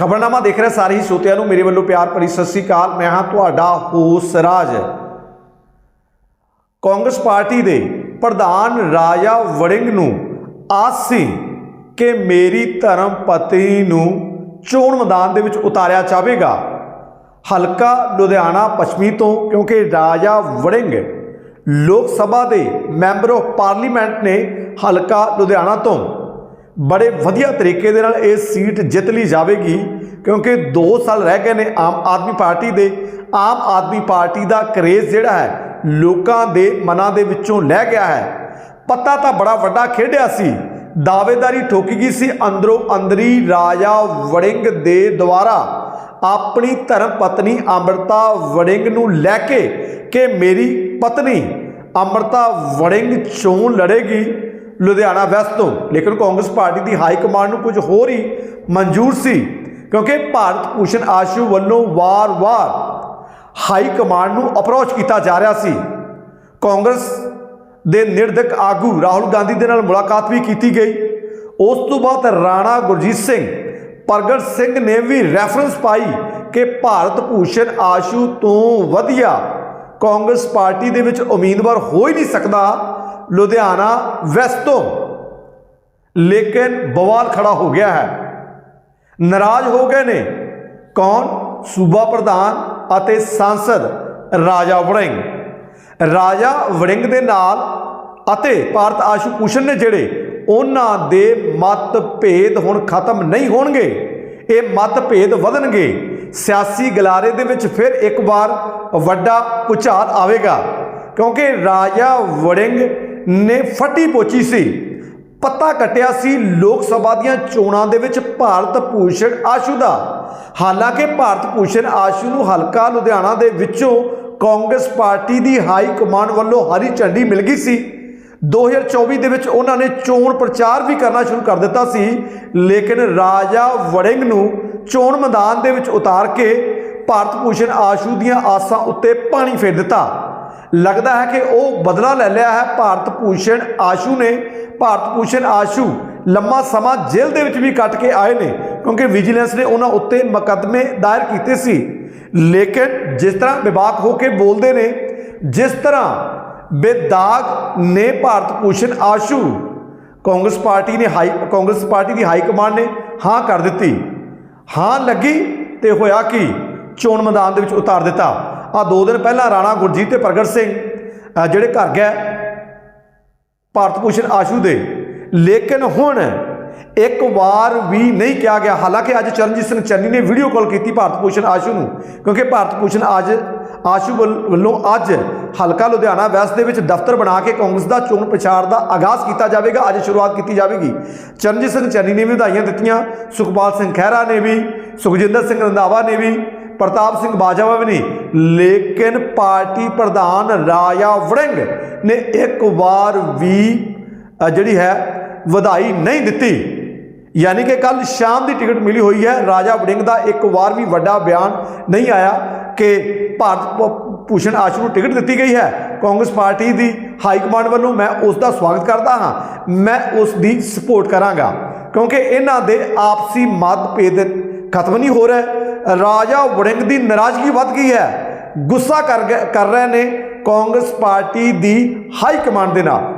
ਖਬਰਨਾਮਾ ਦੇਖ ਰਹੇ ਸਾਰੇ ਹੀ ਸੋਤਿਆਂ ਨੂੰ ਮੇਰੇ ਵੱਲੋਂ ਪਿਆਰ ਭਰੀ ਸਤਿ ਸ੍ਰੀ ਅਕਾਲ। ਮੈਂ ਹਾਂ ਤੁਹਾਡਾ ਹੋਸ ਰਾਜ। ਕਾਂਗਰਸ ਪਾਰਟੀ ਦੇ ਪ੍ਰਧਾਨ ਰਾਜਾ ਵੜਿੰਗ ਨੂੰ ਆਸ ਸੀ ਕਿ ਮੇਰੀ ਧਰਮ ਪਤਨੀ ਨੂੰ ਚੋਣ ਮੈਦਾਨ ਦੇ ਵਿੱਚ ਉਤਾਰਿਆ ਜਾਵੇਗਾ। ਹਲਕਾ ਲੁਧਿਆਣਾ ਪੱਛਮੀ ਤੋਂ, ਕਿਉਂਕਿ ਰਾਜਾ ਵੜਿੰਗ ਲੋਕ ਸਭਾ ਦੇ ਮੈਂਬਰ ਆਫ ਪਾਰਲੀਮੈਂਟ ਨੇ ਹਲਕਾ ਲੁਧਿਆਣਾ ਤੋਂ ਬੜੇ ਵਧੀਆ ਤਰੀਕੇ ਦੇ ਨਾਲ ਇਹ ਸੀਟ ਜਿੱਤ ਲਈ ਜਾਵੇਗੀ, ਕਿਉਂਕਿ 2 ਸਾਲ ਰਹਿ ਗਏ ਨੇ ਆਮ ਆਦਮੀ ਪਾਰਟੀ ਦੇ। ਆਮ ਆਦਮੀ ਪਾਰਟੀ ਦਾ ਕਰੇਜ਼ ਜਿਹੜਾ ਹੈ, ਲੋਕਾਂ ਦੇ ਮਨਾਂ ਦੇ ਵਿੱਚੋਂ ਲੈ ਗਿਆ ਹੈ। ਪਤਾ ਤਾਂ ਬੜਾ ਵੱਡਾ ਖੇਡਿਆ ਸੀ। ਦਾਅਵੇਦਾਰੀ ਠੋਕੀ ਗਈ ਸੀ ਅੰਦਰੋਂ ਅੰਦਰੀ ਰਾਜਾ ਵੜਿੰਗ ਦੇ ਦੁਆਰਾ। ਆਪਣੀ ਧਰਮ ਪਤਨੀ ਅੰਮ੍ਰਿਤਾ ਵੜਿੰਗ ਨੂੰ ਲੈ ਕੇ ਕਿ ਮੇਰੀ ਪਤਨੀ ਅੰਮ੍ਰਿਤਾ ਵੜਿੰਗ ਚੋਣ ਲੜੇਗੀ। ਲੁਧਿਆਣਾ ਵੈਸਟ ਤੋਂ। ਲੇਕਿਨ ਕਾਂਗਰਸ ਪਾਰਟੀ ਦੀ ਹਾਈ ਕਮਾਂਡ ਨੂੰ ਕੁਝ ਹੋਰ ਹੀ ਮਨਜ਼ੂਰ ਸੀ, ਕਿਉਂਕਿ ਭਾਰਤ ਭੂਸ਼ਣ ਆਸ਼ੂ ਵੱਲੋਂ ਵਾਰ-ਵਾਰ ਹਾਈ ਕਮਾਂਡ ਨੂੰ ਅਪਰੋਚ ਕੀਤਾ ਜਾ ਰਿਹਾ ਸੀ। ਕਾਂਗਰਸ ਦੇ ਨਿਰਦਕ ਆਗੂ ਰਾਹੁਲ ਗਾਂਧੀ ਦੇ ਨਾਲ ਮੁਲਾਕਾਤ ਵੀ ਕੀਤੀ ਗਈ। ਉਸ ਤੋਂ ਬਾਅਦ ਰਾਣਾ ਗੁਰਜੀਤ ਸਿੰਘ, ਪ੍ਰਗਟ ਸਿੰਘ ਨੇ ਵੀ ਰੈਫਰੈਂਸ ਪਾਈ ਕਿ ਭਾਰਤ ਭੂਸ਼ਣ ਆਸ਼ੂ ਤੋਂ ਵਧੀਆ ਕਾਂਗਰਸ ਪਾਰਟੀ ਦੇ ਵਿੱਚ ਉਮੀਦਵਾਰ ਹੋ ਹੀ ਨਹੀਂ ਸਕਦਾ। ਲੁਧਿਆਣਾ ਵੈਸਟ ਤੋਂ। ਲੇਕਿਨ ਬਵਾਲ ਖੜਾ ਹੋ ਗਿਆ ਹੈ। ਨਾਰਾਜ਼ ਹੋ ਗਏ ਨੇ ਕੌਣ? ਸੂਬਾ ਪ੍ਰਧਾਨ ਅਤੇ ਸੰਸਦ ਰਾਜਾ ਵੜਿੰਗ। ਰਾਜਾ ਵੜਿੰਗ ਦੇ ਨਾਲ ਅਤੇ ਭਾਰਤ ਆਸ਼ੂ ਭੂਸ਼ਣ ਨੇ ਜਿਹੜੇ ਉਹਨਾਂ ਦੇ ਮਤਭੇਦ ਹੁਣ ਖਤਮ ਨਹੀਂ ਹੋਣਗੇ, ਇਹ ਮਤਭੇਦ ਵਧਣਗੇ। ਸਿਆਸੀ ਗਲਾਰੇ ਦੇ ਵਿੱਚ ਫਿਰ ਇੱਕ ਵਾਰ ਵੱਡਾ ਭੁਚਾਲ ਆਵੇਗਾ, ਕਿਉਂਕਿ ਰਾਜਾ ਵੜਿੰਗ ਨੇ ਫੱਟੀ ਪੋਚੀ ਸੀ। ਪੱਤਾ ਕੱਟਿਆ ਸੀ ਲੋਕ ਸਭਾ ਦੀਆਂ ਚੋਣਾਂ ਦੇ ਵਿੱਚ ਭਾਰਤ ਭੂਸ਼ਣ ਆਸ਼ੂ ਦਾ। ਹਾਲਾਂਕਿ ਭਾਰਤ ਭੂਸ਼ਣ ਆਸ਼ੂ ਨੂੰ ਹਲਕਾ ਲੁਧਿਆਣਾ ਦੇ ਵਿੱਚੋਂ ਕਾਂਗਰਸ ਪਾਰਟੀ ਦੀ ਹਾਈ ਕਮਾਂਡ ਵੱਲੋਂ ਹਰੀ ਝੰਡੀ ਮਿਲ ਗਈ ਸੀ। 2024 ਦੇ ਵਿੱਚ ਉਹਨਾਂ ਨੇ ਚੋਣ ਪ੍ਰਚਾਰ ਵੀ ਕਰਨਾ ਸ਼ੁਰੂ ਕਰ ਦਿੱਤਾ ਸੀ, ਲੇਕਿਨ ਰਾਜਾ ਵੜਿੰਗ ਨੂੰ ਚੋਣ ਮੈਦਾਨ ਦੇ ਵਿੱਚ ਉਤਾਰ ਕੇ ਭਾਰਤ ਭੂਸ਼ਣ ਆਸ਼ੂ ਦੀਆਂ ਆਸਾਂ ਉੱਤੇ ਪਾਣੀ ਫੇਰ ਦਿੱਤਾ। ਲੱਗਦਾ ਹੈ ਕਿ ਉਹ ਬਦਲਾ ਲੈ ਲਿਆ ਹੈ। ਭਾਰਤ ਭੂਸ਼ਣ ਆਸ਼ੂ ਨੇ, ਭਾਰਤ ਭੂਸ਼ਣ ਆਸ਼ੂ ਲੰਮਾ ਸਮਾਂ ਜੇਲ੍ਹ ਦੇ ਵਿੱਚ ਵੀ ਕੱਟ ਕੇ ਆਏ ਨੇ, ਕਿਉਂਕਿ ਵਿਜੀਲੈਂਸ ਨੇ ਉਹਨਾਂ ਉੱਤੇ ਮੁਕੱਦਮੇ ਦਾਇਰ ਕੀਤੇ ਸੀ। ਲੇਕਿਨ ਜਿਸ ਤਰ੍ਹਾਂ ਵਿਵਾਕ ਹੋ ਕੇ ਬੋਲਦੇ ਨੇ, ਜਿਸ ਤਰ੍ਹਾਂ ਬੇਦਾਗ ਨੇ ਭਾਰਤ ਭੂਸ਼ਣ ਆਸ਼ੂ, ਕਾਂਗਰਸ ਪਾਰਟੀ ਨੇ ਹਾਈ, ਕਾਂਗਰਸ ਪਾਰਟੀ ਦੀ ਹਾਈ ਕਮਾਂਡ ਨੇ ਹਾਂ ਕਰ ਦਿੱਤੀ। ਹਾਂ ਲੱਗੀ ਤੇ ਹੋਇਆ ਕਿ? ਚੋਣ ਮੈਦਾਨ ਦੇ ਵਿੱਚ ਉਤਾਰ ਦਿੱਤਾ। ਆ ਦੋ ਦਿਨ ਪਹਿਲਾਂ ਰਾਣਾ ਗੁਰਜੀਤ ਤੇ ਪ੍ਰਗਟ ਸਿੰਘ ਜਿਹੜੇ ਘਰ ਗਏ, ਭਾਰਤ ਭੂਸ਼ਣ ਆਸ਼ੂ ਦੇ। ਲੇਕਿਨ ਹੁਣ ਇੱਕ ਵਾਰ ਵੀ ਨਹੀਂ ਕਿਹਾ ਗਿਆ। ਹਾਲਾਂਕਿ ਅੱਜ ਚਰਨਜੀਤ ਸਿੰਘ ਚੰਨੀ ਨੇ ਵੀਡੀਓ ਕਾਲ ਕੀਤੀ ਭਾਰਤ ਭੂਸ਼ਣ ਆਸ਼ੂ ਨੂੰ, ਕਿਉਂਕਿ ਭਾਰਤ ਭੂਸ਼ਣ ਅੱਜ, ਆਸ਼ੂ ਵੱਲ- ਵੱਲੋਂ ਅੱਜ ਹਲਕਾ ਲੁਧਿਆਣਾ ਵੈਸਟ ਦੇ ਵਿੱਚ ਦਫ਼ਤਰ ਬਣਾ ਕੇ ਕਾਂਗਰਸ ਦਾ ਚੋਣ ਪ੍ਰਚਾਰ ਦਾ ਆਗਾਜ਼ ਕੀਤਾ ਜਾਵੇਗਾ। ਅੱਜ ਸ਼ੁਰੂਆਤ ਕੀਤੀ ਜਾਵੇਗੀ। ਚਰਨਜੀਤ ਸਿੰਘ ਚੰਨੀ ਨੇ ਵੀ ਵਧਾਈਆਂ ਦਿੱਤੀਆਂ। ਸੁਖਪਾਲ ਸਿੰਘ ਖਹਿਰਾ ਨੇ ਵੀ, ਸੁਖਜਿੰਦਰ ਸਿੰਘ ਰੰਧਾਵਾ ਨੇ ਵੀ ਪ੍ਰਤਾਪ ਸਿੰਘ ਬਾਜਵਾ ਵੀ ਨਹੀਂ, ਲੇਕਿਨ ਪਾਰਟੀ ਪ੍ਰਧਾਨ ਰਾਜਾ ਵੜਿੰਗ ਨੇ ਇੱਕ ਵਾਰ ਵੀ ਜਿਹੜੀ ਹੈ, ਵਧਾਈ ਨਹੀਂ ਦਿੱਤੀ। ਯਾਨੀ ਕਿ ਕੱਲ ਸ਼ਾਮ ਦੀ ਟਿਕਟ ਮਿਲੀ ਹੋਈ ਹੈ, ਰਾਜਾ ਵੜਿੰਗ ਦਾ ਇੱਕ ਵਾਰ ਵੀ ਵੱਡਾ ਬਿਆਨ ਨਹੀਂ ਆਇਆ ਕਿ ਭਾਰਤ ਭੂਸ਼ਣ ਆਸ਼ੂ ਨੂੰ ਟਿਕਟ ਦਿੱਤੀ ਗਈ ਹੈ। ਕਾਂਗਰਸ ਪਾਰਟੀ ਦੀ ਹਾਈ ਕਮਾਂਡ ਵੱਲੋਂ ਮੈਂ ਉਸ ਦਾ ਸਵਾਗਤ ਕਰਦਾ ਹਾਂ। ਮੈਂ ਉਸ ਦੀ ਸਪੋਰਟ ਕਰਾਂਗਾ, ਕਿਉਂਕਿ ਇਹਨਾਂ ਦੇ ਆਪਸੀ ਮਤਭੇਦ ਖਤਮ ਨਹੀਂ ਹੋ ਰਿਹਾ। ਰਾਜਾ ਵੜਿੰਗ ਦੀ ਨਾਰਾਜ਼ਗੀ ਵੱਧ ਗਈ ਹੈ। ਗੁੱਸਾ ਕਰ ਗਏ- ਕਰ ਰਹੇ ਨੇ ਕਾਂਗਰਸ ਪਾਰਟੀ ਦੀ ਹਾਈ ਕਮਾਂਡ ਦੇ ਨਾਲ।